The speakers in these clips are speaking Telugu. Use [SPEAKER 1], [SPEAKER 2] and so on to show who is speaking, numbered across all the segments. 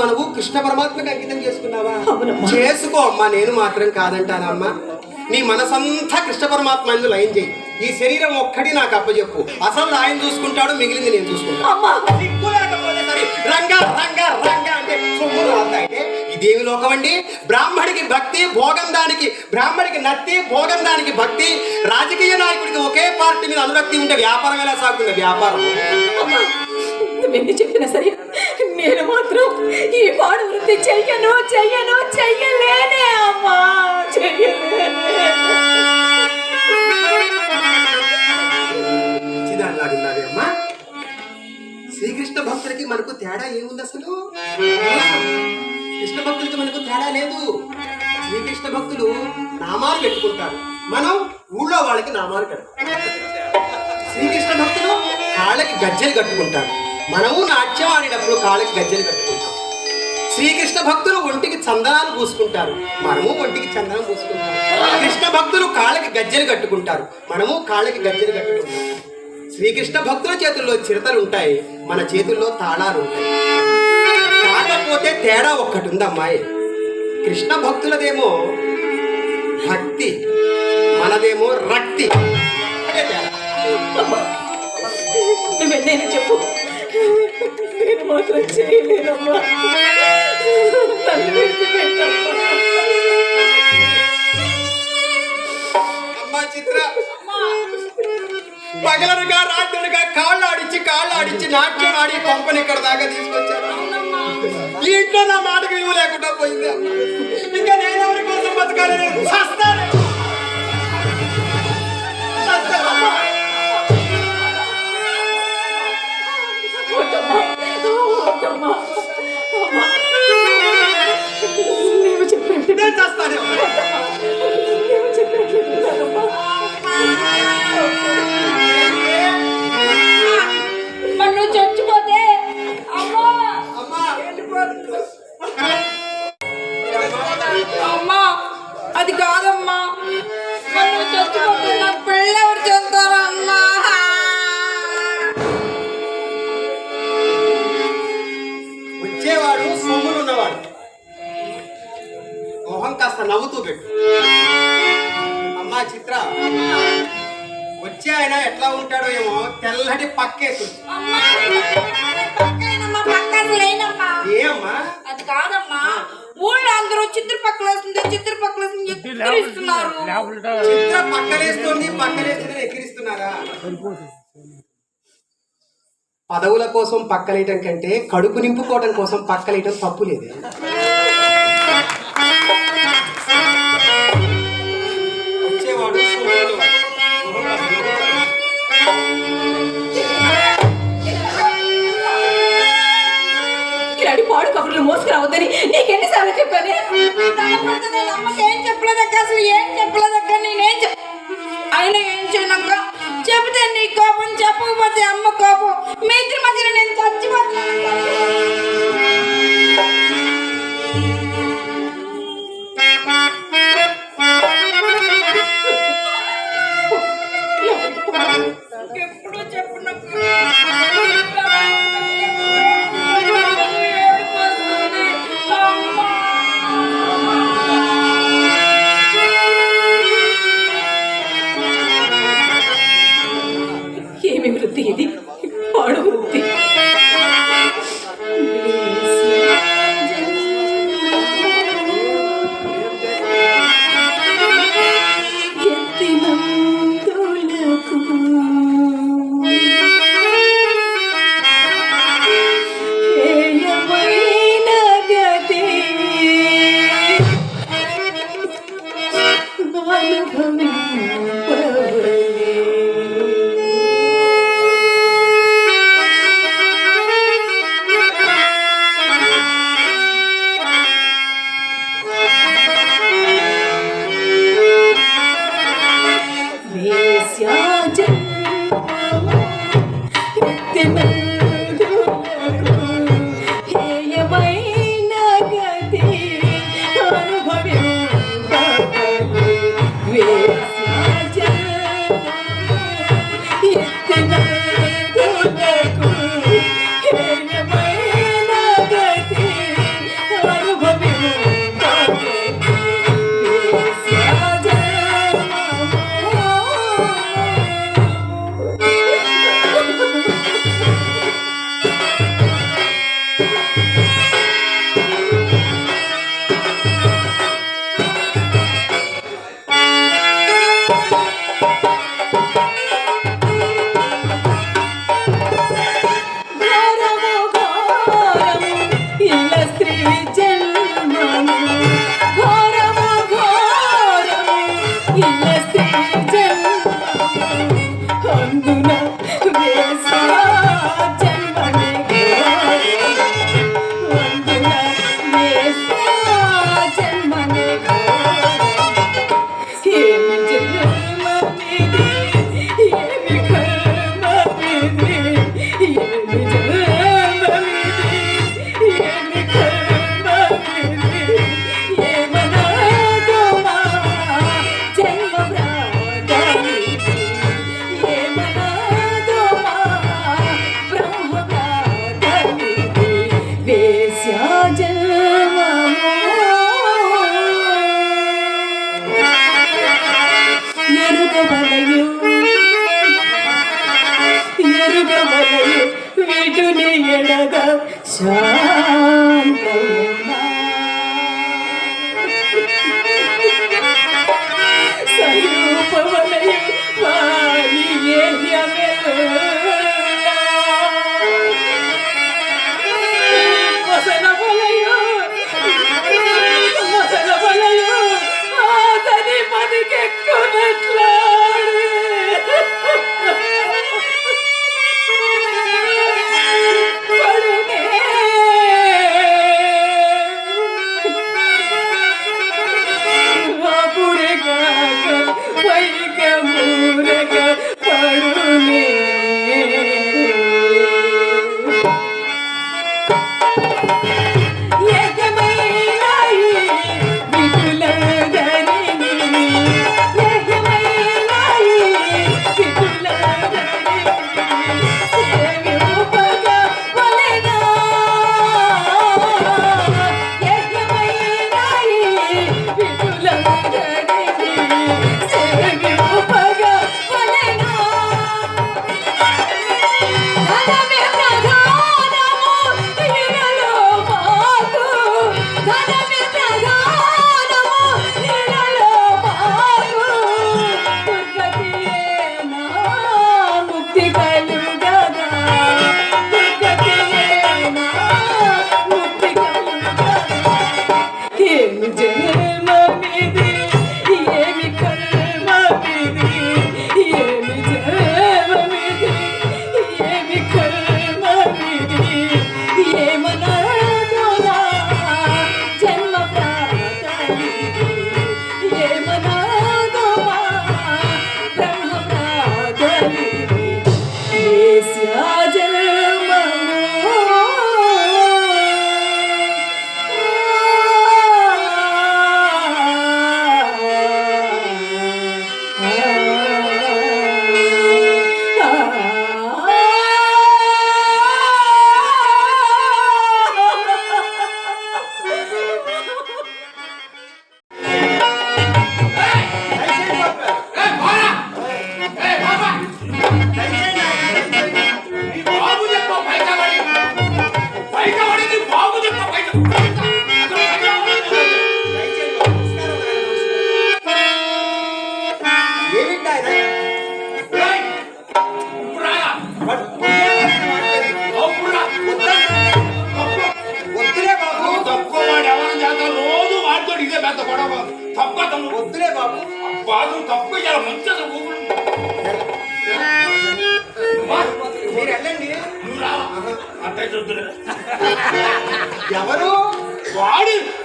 [SPEAKER 1] మనవు కృష్ణ పరమాత్మకి అంకితం చేసుకున్నావా. చేసుకో అమ్మా నేను మాత్రం కాదంటానమ్మా. నీ మనసంతా కృష్ణ పరమాత్మ అందు లయం చేయి. ఈ శరీరం ఒక్కటి నాకు అప్పచెప్పు అసలు ఆయన చూసుకుంటాడు మిగిలింది నేను చూసుకుంటాను. ఇదేమి లోకం అండి. బ్రాహ్మడికి భక్తి భోగం దానికి బ్రాహ్మడికి నత్తి భోగం దానికి భక్తి. రాజకీయ నాయకుడికి ఒకే పార్టీ మీద అనురక్తి ఉంటే వ్యాపారం ఎలా సాగుతుంది? వ్యాపారం.
[SPEAKER 2] చెప్పినా సరే నేను మాత్రం ఈ పాడు వృత్తి చెయ్యను చెయ్యను చెయ్యలేనే అమ్మా
[SPEAKER 1] అమ్మా. శ్రీకృష్ణ భక్తులకి మనకు తేడా ఏముంది అసలు? కృష్ణ భక్తులకి మనకు తేడా లేదు. శ్రీకృష్ణ భక్తులు నామాలు పెట్టుకుంటారు. మనం ఊళ్ళో వాళ్ళకి నామాలు పెడతాం. శ్రీకృష్ణ భక్తులు వాళ్ళకి గజ్జలు కట్టుకుంటారు. మనము నాట్యం ఆడినప్పుడు కాళ్ళకి గజ్జెలు కట్టుకుంటాం శ్రీకృష్ణ భక్తులు ఒంటికి చందనాలు పూసుకుంటారు మనము ఒంటికి చందనం పూసుకుంటాం కృష్ణ భక్తులు కాళ్ళకి గజ్జెలు కట్టుకుంటారు మనము కాళ్ళకి గజ్జెలు కట్టుకుంటాం శ్రీకృష్ణ భక్తుల చేతుల్లో చిరతలు ఉంటాయి మన చేతుల్లో తాళాలు ఉంటాయి కాకపోతే తేడా ఒక్కటి ఉంది అమ్మాయి కృష్ణ భక్తులదేమో భక్తి మనదేమో రక్తి
[SPEAKER 2] చెప్పు నేను మాత్రం చేయలేనమ్మా. నన్ను విడిచిపెట్టమ్మా.
[SPEAKER 1] అమ్మా చిత్ర. పగలనగా రాత్రులుగా కాళ్ళు ఆడించి కాళ్ళు ఆడించి నాట్యం ఆడి పంపని ఇక్కడ దాకా తీసుకొచ్చారు. ఈ ఇంట్లో నా మాటకు విలువ లేకుండా పోయింది ఇంకా నేను ఎవరి కోసం బతకాలి నేను కాస్త నవ్వుతూ పెట్టు. అమ్మా చిత్ర వచ్చే ఆయన ఎట్లా ఉంటాడో ఏమో తెల్లటి పక్కేసు
[SPEAKER 3] అమ్మా పక్కనమ్మా పక్కన లేనమ్మా
[SPEAKER 1] ఏ అమ్మా
[SPEAKER 3] అది కాదమ్మా. ఊళ్ళో అందరూ చిత్రపక్కల వస్తుంది చిత్రపక్కల వస్తుంది ఎక్కిరిస్తున్నారు.
[SPEAKER 1] చిత్ర పక్కలేస్తోంది పక్కలేస్తుంది ఎక్కిరిస్తున్నారా? పదవుల కోసం పక్కలేయటం కంటే కడుపు నింపుకోవటం కోసం పక్కలేయటం తప్పు లేదు. বন্ধু
[SPEAKER 4] না। ఎరుగవలయు ఎరుగవలయు వీటిని
[SPEAKER 1] ఎడగ
[SPEAKER 4] శాంతము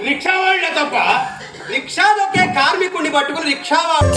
[SPEAKER 4] రిక్షా వాళ్ళే తప్ప.
[SPEAKER 1] రిక్షా దొక్కే కార్మికుడిని పట్టుకుని రిక్షా వాళ్ళు